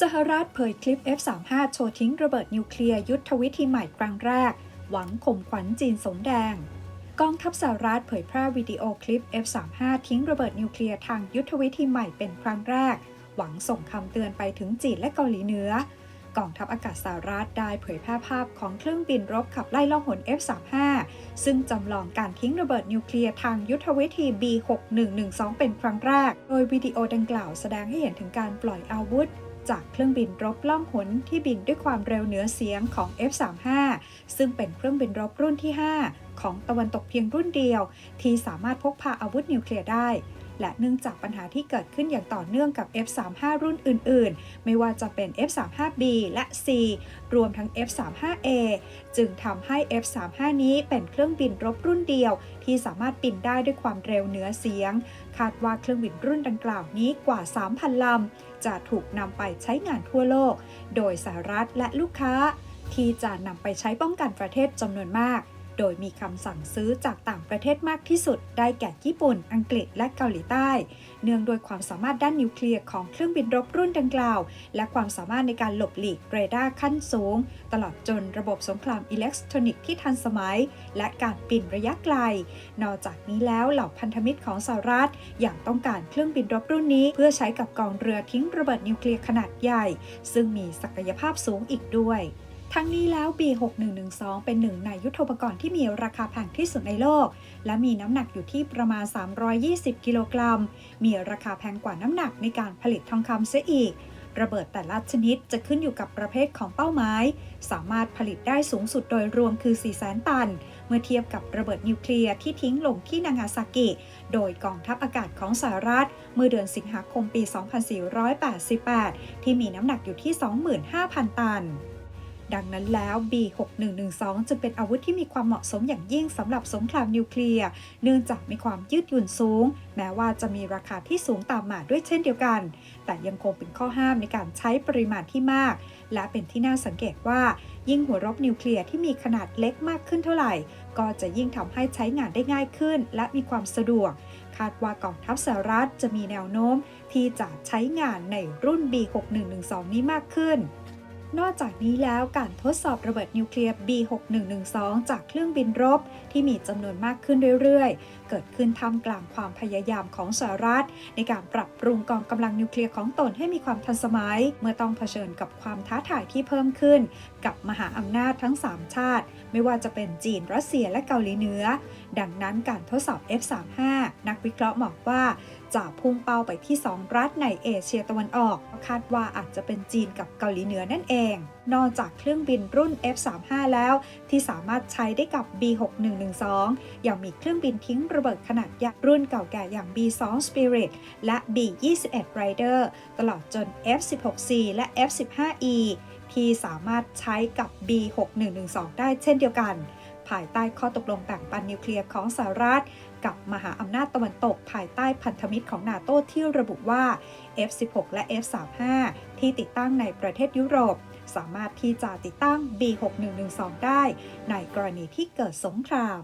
สหรัฐเผยคลิป F-35 โชว์ทิ้งระเบิดนิวเคลียร์ยุทธวิธีใหม่ครั้งแรก หวังข่มขวัญจีนสงแดง กองทัพสหรัฐเผยแพร่วิดีโอคลิป F-35 ทิ้งระเบิดนิวเคลียร์ทางยุทธวิธีใหม่เป็นครั้งแรก หวังส่งคำเตือนไปถึงจีนและเกาหลีเหนือกองทัพอากาศสหรัฐได้เผยแพร่ภาพของเครื่องบินรบขับไล่ล่องหน F-35 ซึ่งจำลองการทิ้งระเบิดนิวเคลียร์ทางยุทธวิธี B6112 เป็นครั้งแรก โดยวิดีโอดังกล่าวแสดงให้เห็นถึงการปล่อยอาวุธ จากเครื่องบินรบล่องหนที่บินด้วยความเร็วเหนือเสียงของ F-35 ซึ่งเป็นเครื่องบินรบรุ่นที่ 5 ของตะวันตกเพียงรุ่นเดียว ที่สามารถพกพาอาวุธนิวเคลียร์ได้ และเนื่องจากปัญหาที่เกิดขึ้นอย่างต่อเนื่องกับ F-35 รุ่นอื่น ๆ ไม่ว่าจะเป็น F-35B และ C รวมทั้ง F-35A จึงทำให้ F-35 นี้เป็นเครื่องบินรบรุ่นเดียว ที่สามารถบินได้ด้วยความเร็วเหนือเสียง คาดว่าเครื่องบินรุ่นดังกล่าวนี้กว่า 3,000 ลำ จะถูกนำไปใช้งานทั่วโลก โดยสหรัฐและลูกค้า ที่จะนำไปใช้ป้องกันประเทศจำนวนมาก โดยมีคำสั่งซื้อจากต่างประเทศมากที่สุด ได้แก่ญี่ปุ่น อังกฤษ และเกาหลีใต้ เนื่องโดวยความสามารถด้านนิวเคลียร์ของเครื่องบินรบรุ่นดังกล่าว และความสามารถในการหลบหลีกเรดาร์ขั้นสูง ตลอดจนระบบสงครามอิเล็กทรอนิกส์ที่ทันสมัย และการบินระยะไกล นอกจากนี้แล้วเหล่าพันธมิตรของสหรัฐอย่างต้องการเครื่องบินรบรุ่นนี้ เพื่อใช้กับกองเรือทิ้งระเบิดนิวเคลียร์ขนาดใหญ่ ซึ่งมีศักยภาพสูงอีกด้วย ทั้งนี้แล้ว B6112 เป็นหนึ่งในยุทโธปกรณ์ที่มีราคาแพงที่สุดในโลก และมีน้ำหนักอยู่ที่ประมาณ 320 กิโลกรัม มีราคาแพงกว่าน้ำหนักในการผลิตทองคำเสียอีก ระเบิดแต่ละชนิดจะขึ้นอยู่กับประเภทของเป้าหมาย สามารถผลิตได้สูงสุดโดยรวมคือ 400,000 ตัน เมื่อเทียบกับระเบิดนิวเคลียร์ที่ทิ้งลงที่นางาซากิ โดยกองทัพอากาศของสหรัฐ เมื่อเดือนสิงหาคมปี 2488 ที่มีน้ำหนักอยู่ที่ 25,000 ตัน ดังนั้นแล้ว B6112 จึงเป็นอาวุธที่มีความเหมาะสมอย่างยิ่งสำหรับสงครามนิวเคลียร์ เนื่องจากมีความยืดหยุ่นสูง แม้ว่าจะมีราคาที่สูงตามมาด้วยเช่นเดียวกัน แต่ยังคงเป็นข้อห้ามในการใช้ปริมาณที่มาก และเป็นที่น่าสังเกตว่า ยิ่งหัวรบนิวเคลียร์ที่มีขนาดเล็กมากขึ้นเท่าไหร่ ก็จะยิ่งทำให้ใช้งานได้ง่ายขึ้น และมีความสะดวกคาดว่ากองทัพสหรัฐจะมีแนวโน้มที่จะใช้งานในรุ่น B6112 นี้มากขึ้น นอกจากนี้แล้วการทดสอบระเบิดนิวเคลียร์ B6112 จากเครื่องบินรบ ที่มีจำนวนมากขึ้นเรื่อยๆ เกิดขึ้นท่ามกลางความพยายามของสหรัฐ ในการปรับปรุงกองกำลังนิวเคลียร์ของตนให้มีความทันสมัย เมื่อต้องเผชิญกับความท้าทายที่เพิ่มขึ้น กับมหาอำนาจทั้ง 3 ชาติ ไม่ว่าจะเป็นจีนรัสเซียและเกาหลีเหนือ ดังนั้นการทดสอบ F35 นักวิเคราะห์บอกว่า จะพุ่งเป้าไปที่ 2 รัฐในเอเชียตะวันออก คาดว่าอาจจะเป็นจีนกับเกาหลีเหนือนั่นเอง นอกจากเครื่องบินรุ่น F35 แล้ว ที่สามารถใช้ได้กับ B6112 ยังมีเครื่องบินทิ้งระเบิดขนาดยักษ์รุ่นเก่าแก่อย่าง B2 Spirit และ B21 Rider ตลอดจน F16C และ F15E ที่สามารถใช้กับ B6112 ได้เช่นเดียวกัน ภายใต้ข้อตกลงแบ่งปันนิวเคลียร์ของสหรัฐ กับมหาอำนาจตะวันตก ภายใต้พันธมิตรของนาโตที่ระบุว่า F16 และ F35 ที่ติดตั้งในประเทศยุโรป สามารถที่จะติดตั้ง B6112 ได้ ในกรณีที่เกิดสงคราม